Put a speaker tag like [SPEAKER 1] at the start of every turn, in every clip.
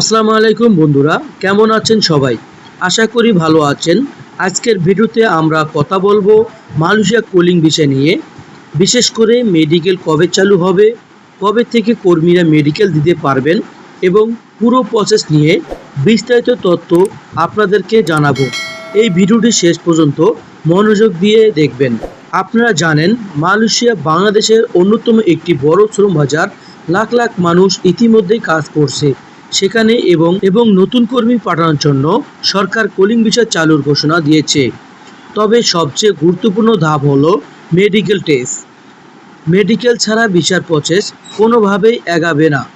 [SPEAKER 1] আসসালামু আলাইকুম বন্ধুরা, কেমন আছেন সবাই? আশা করি ভালো আছেন। আজকের ভিডিওতে আমরা কথা বলব মালয়েশিয়া কুলিং বিষয় নিয়ে। বিশেষ করে মেডিকেল কবে চালু হবে, কবে থেকে কর্মীরা মেডিকেল দিতে পারবেন এবং পুরো প্রসেস নিয়ে বিস্তারিত তথ্য আপনাদেরকে জানাব। এই ভিডিওটি শেষ পর্যন্ত মনোযোগ দিয়ে দেখবেন। আপনারা জানেন, মালয়েশিয়া বাংলাদেশের অন্যতম একটি বড় শ্রম বাজার লাখ লাখ মানুষ ইতিমধ্যেই কাজ করছে। সেখানে এবং এবং নতুন কর্মী পাঠানোর জন্য সরকার কলিং বিষয় চালুর ঘোষণা দিয়েছে। তবে সবচেয়ে গুরুত্বপূর্ণ ধাপ হলো মেডিকেল টেস্ট মেডিকেল ছাড়া বিচার প্রসেস কোনোভাবেই এগাবে না।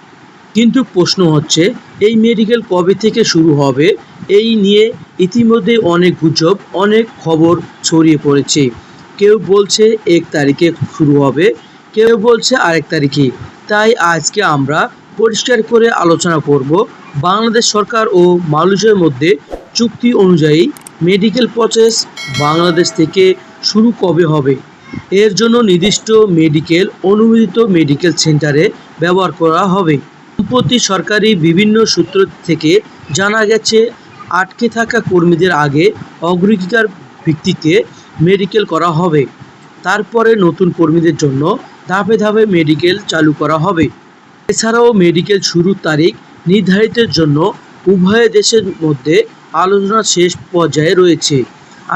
[SPEAKER 1] কিন্তু প্রশ্ন হচ্ছে, এই মেডিকেল কবে থেকে শুরু হবে? এই নিয়ে ইতিমধ্যে অনেক গুজব, অনেক খবর ছড়িয়ে পড়েছে। কেউ বলছে এক তারিখে শুরু হবে, কেউ বলছে আরেক তারিখে। তাই আজকে আমরা পরিষ্কার করে আলোচনা করব। বাংলাদেশ সরকার ও মালয়েশিয়ার মধ্যে চুক্তি অনুযায়ী মেডিকেল প্রসেস বাংলাদেশ থেকে শুরু কবে হবে? এর জন্য নির্দিষ্ট মেডিকেল, অনুমোদিত মেডিকেল সেন্টারে ব্যবহার করা হবে। সম্প্রতি সরকারি বিভিন্ন সূত্র থেকে জানা গেছে, আটকে থাকা কর্মীদের আগে অগ্রাধিকার ভিত্তিতে মেডিকেল করা হবে। তারপরে নতুন কর্মীদের জন্য ধাপে ধাপে মেডিকেল চালু করা হবে। এছাড়াও মেডিকেল শুরুর তারিখ নির্ধারিতের জন্য উভয় দেশের মধ্যে আলোচনা শেষ পর্যায়ে রয়েছে।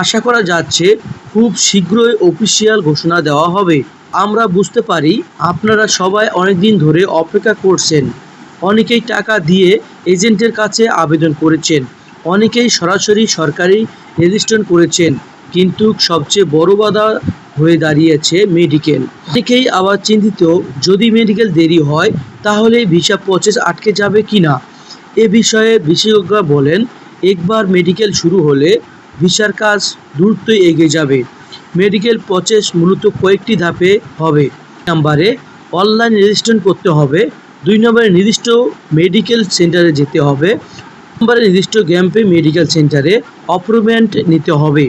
[SPEAKER 1] আশা করা যাচ্ছে খুব শীঘ্রই অফিসিয়াল ঘোষণা দেওয়া হবে। আমরা বুঝতে পারি আপনারা সবাই অনেক দিন ধরে অপেক্ষা করছেন। অনেকেই টাকা দিয়ে এজেন্টের কাছে আবেদন করেছেন। অনেকেই সরাসরি সরকারি রেজিস্ট্রেশন করেছেন। কিন্তু সবচেয়ে বড় বাধা হয়ে দাঁড়িয়েছে মেডিকেল অনেকেই আবার চিন্তিত, যদি মেডিকেল দেরি হয়, তাহলে ভিসা প্রসেস আটকে যাবে কি না এ বিষয়ে বিশেষজ্ঞরা বলেন, একবার মেডিকেল শুরু হলে ভিসার কাজ দ্রুতই এগিয়ে যাবে। মেডিকেল প্রসেস মূলত কয়েকটি ধাপে হবে। নাম্বারে অনলাইন রেজিস্ট্রেশন করতে হবে। দুই নম্বরে, নির্দিষ্ট মেডিকেল সেন্টারে যেতে হবে। নম্বরে, নির্দিষ্ট ক্যাম্পে মেডিকেল সেন্টারে অপয়েন্টমেন্ট নিতে হবে।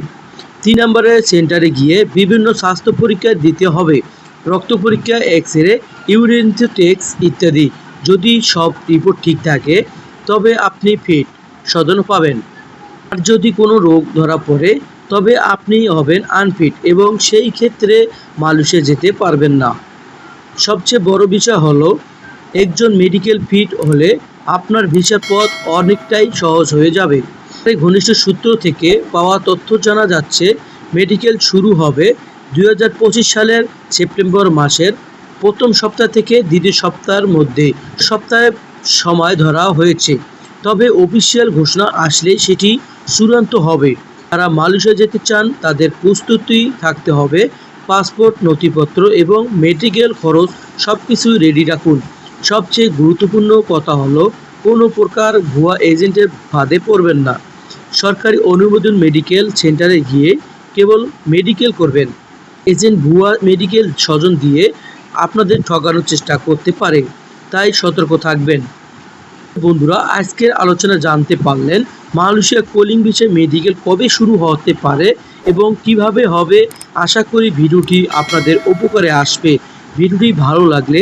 [SPEAKER 1] তিন নম্বরের সেন্টারে গিয়ে বিভিন্ন স্বাস্থ্য পরীক্ষা দিতে হবে। রক্ত পরীক্ষা এক্স রে ইউরিন, টেক্স ইত্যাদি। যদি সব রিপোর্ট ঠিক থাকে, তবে আপনি ফিট সদন পাবেন। আর যদি কোনো রোগ ধরা পড়ে, তবে আপনি হবেন আনফিট এবং সেই ক্ষেত্রে মালয়েশিয়া যেতে পারবেন না। সবচেয়ে বড় বিষয় হলো, একজন মেডিকেল ফিট হলে আপনার ভিসা পথ অনেকটাই সহজ হয়ে যাবে। এই ঘনিষ্ঠ সূত্র থেকে পাওয়া তথ্য জানা যাচ্ছে, মেডিকেল শুরু হবে দু হাজার পঁচিশ সালের সেপ্টেম্বর মাসের প্রথম সপ্তাহ থেকে দ্বিতীয় সপ্তাহের মধ্যে। সপ্তাহে সময় ধরা হয়েছে। তবে অফিসিয়াল ঘোষণা আসলে সেটি চূড়ান্ত হবে। যারা মালয়েশিয়া যেতে চান, তাদের প্রস্তুতি থাকতে হবে। পাসপোর্ট নথিপত্র এবং মেডিকেল খরচ সব কিছুই রেডি রাখুন। সবচেয়ে গুরুত্বপূর্ণ কথা হলো, কোনো প্রকার ভুয়া এজেন্টের ফাঁদে পড়বেন না। সরকারি অনুমোদন মেডিকেল সেন্টারে গিয়ে কেবল মেডিকেল করবেন। এজেন্ট ভুয়া মেডিকেল স্বজন দিয়ে আপনাদের ঠকানোর চেষ্টা করতে পারে, তাই সতর্ক থাকবেন। বন্ধুরা, আজকের আলোচনা জানতে পারলেন মালয়েশিয়া কোলিং বিষয়ে মেডিকেল কবে শুরু হতে পারে এবং কীভাবে হবে। আশা করি ভিডিওটি আপনাদের উপকারে আসবে। ভিডিওটি ভালো লাগলে